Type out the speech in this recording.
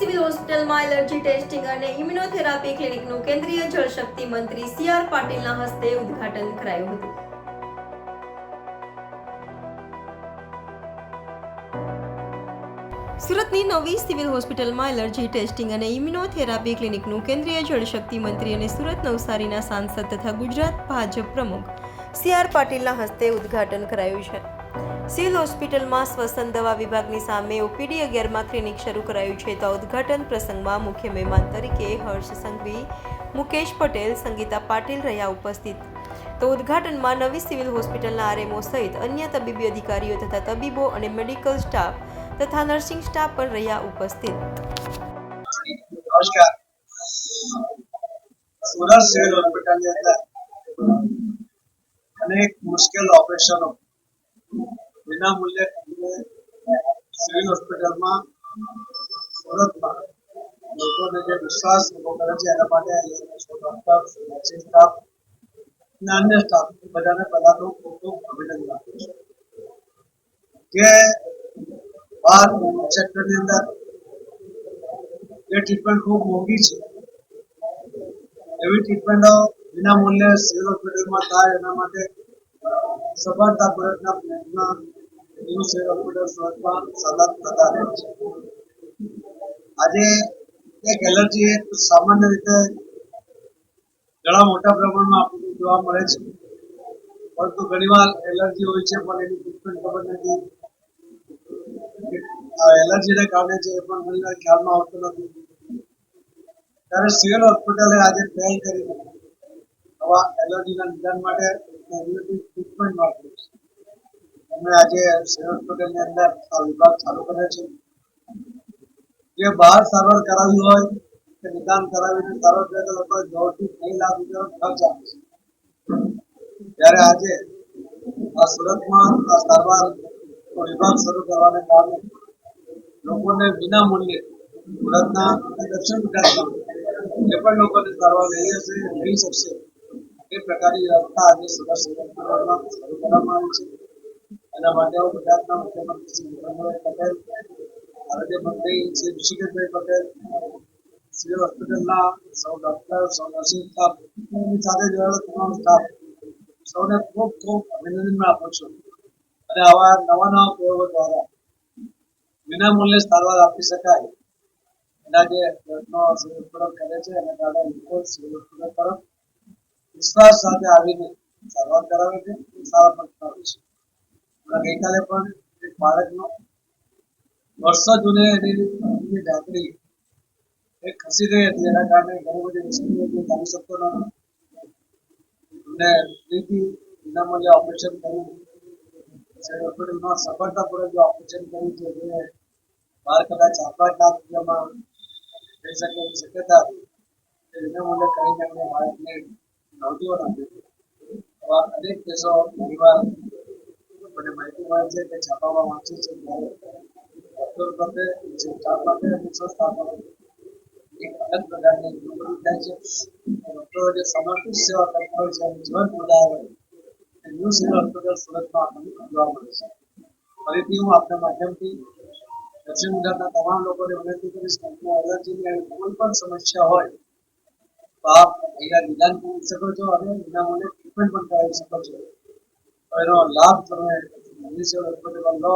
Civil હોસ્પિટલમાં allergy testing અને immunotherapy ક્લિનિકનું કેન્દ્રીય જળશક્તિ મંત્રી સી આર પાટીલના હસ્તે ઉદ્ઘાટન કરાયું હતું. સુરતની નવી સિવિલ હોસ્પિટલમાં એલર્જી ટેસ્ટિંગ અને ઇમ્યુનોથેરાપી ક્લિનિકનું કેન્દ્રીય જળશક્તિ મંત્રી અને સુરત નવસારીના સાંસદ તથા ગુજરાત ભાજપ પ્રમુખ સી આર પાટીલના હસ્તે ઉદ્ઘાટન કરાયું છે. સિવિલ હોસ્પિટલમાં શ્વસન દવા વિભાગની સામે ઓપીડી અગિયારમાં ક્લિનિક શરૂ કરાયું છે તો ઉદ્ઘાટન પ્રસંગમાં મુખ્ય મહેમાન તરીકે હર્ષ સંઘવી, મુકેશ પટેલ, સંગીતા પાટીલ રહ્યા ઉપસ્થિત. તો ઉદ્ઘાટનમાં નવી સિવિલ હોસ્પિટલના આરએમઓ સહિત અન્ય તબીબી અધિકારીઓ તથા તબીબો અને મેડિકલ સ્ટાફ તથા નર્સિંગ સ્ટાફ પણ રહ્યા ઉપસ્થિત. અનેક મુશ્કેલ ઓપરેશનો વિના મૂલ્યે સિવિલ હોસ્પિટલમાં સુરતમાં લોકોને જે વિશ્વાસ ઊભો કરે છે, એના માટે નર્સિંગ સ્ટાફ અને અન્ય સ્ટાફ બધાને પહેલાં તો ખૂબ ખૂબ અભિનંદન આપું છું. કે બહાર સેક્ટરની અંદર જે ટ્રીટમેન્ટ ખૂબ મોંઘી છે, એવી ટ્રીટમેન્ટો વિના મૂલ્યે સિવિલ હોસ્પિટલમાં થાય એના માટે સફળતા પ્રયત્ન ન્યૂ થતા રહે છે આજે એક એલર્જી સામાન્ય રીતે ઘણા મોટા પ્રમાણમાં આપણને જોવા મળે છે. પરંતુ ઘણીવાર એલર્જી હોય છે, પણ એની ટ્રીટમેન્ટ ખબર નથી. એલર્જીને કારણે છે એ પણ ઘણીવાર ખ્યાલમાં આવતો નથી. ત્યારે સિવિલ હોસ્પિટલે આજે પહેલ કરી આવા એલર્જીના નિદાન માટે ટ્રીટમેન્ટ માટે વિભાગ શરૂ કરવાને કારણે લોકોને વિના મૂલ્યે સુરતના અને દક્ષિણ ગુજરાતના જે પણ લોકોને સારવાર લઈ હશે લઈ શકશે, એ પ્રકારની વ્યવસ્થા આજે સુરત શરૂ કરવામાં આવી છે. એના માટે હું ગુજરાતના મુખ્યમંત્રી શ્રી ભૂપેન્દ્રભાઈ પટેલ, આરોગ્ય મંત્રી શ્રી ઋષિકેશભાઈ પટેલ સિવિલ હોસ્પિટલના સૌ ડોક્ટર, સૌ નર્સિંગ સ્ટાફ સાથે જોડાયેલો તમામ સ્ટાફ, સૌને ખૂબ ખૂબ અભિનંદન આપું છું. અને આવા નવા નવા પ્રયોગો દ્વારા વિના મૂલ્યે સારવાર આપી શકાય. એના જે પ્રયત્નો સિવિલ હોસ્પિટલ કરે છે, એના કારણે લોકો સિવિલ હોસ્પિટલ તરફ. વિશ્વાસ સાથે આવીને સારવાર કરાવે છે. સારા પણ કરાવે છે. ગઈકાલે પણ એક બાળકનો વર્ષો જૂને એની એની ઢાંકણી એ ખસી ગઈ હતી. એના કારણે ઘણી બધી મુશ્કેલીઓ હતી શકતો ન અને ફરીથી વિનામૂલ્યે ઓપરેશન કર્યું હોસ્પિટલમાં સફળતાપૂર્વક જે ઓપરેશન કર્યું છે જે બાર કદાચ આઠ લાખ રૂપિયામાં થઈ શકે એવી શક્યતા હતી. એ વિનામૂલ્યે કરીને અમે બાળકને નવજીવન આપ્યું આવા અનેક કેસો ઘણીવાર મને માહિતી મળે છે કે છાપામાં વાંચી છે ત્યારે માટે જે સ્ટાફ માટે અને સંસ્થા માટે એક અલગ પ્રકારની નોકરી થાય છે. ડોક્ટરો જે સમર્પિત સેવા કરતા હોય છે જીવન એ ન્યૂ સિવિલ હોસ્પિટલ સુરતમાં આપણને જોવા મળે છે. ફરીથી હું આપના માધ્યમથી દક્ષિણ ગુજરાતના તમામ લોકોને વિનંતી કરીશ કે તમને એલર્જીની આવી કોઈ પણ સમસ્યા હોય, તો આપ અહીંયા નિદાન કરી શકો છો અને વિનામૂલ્યે ટ્રીટમેન્ટ પણ કરાવી શકો છો. તો એનો લાભ તમે ન્યૂ સિવિલ હોસ્પિટલમાં લો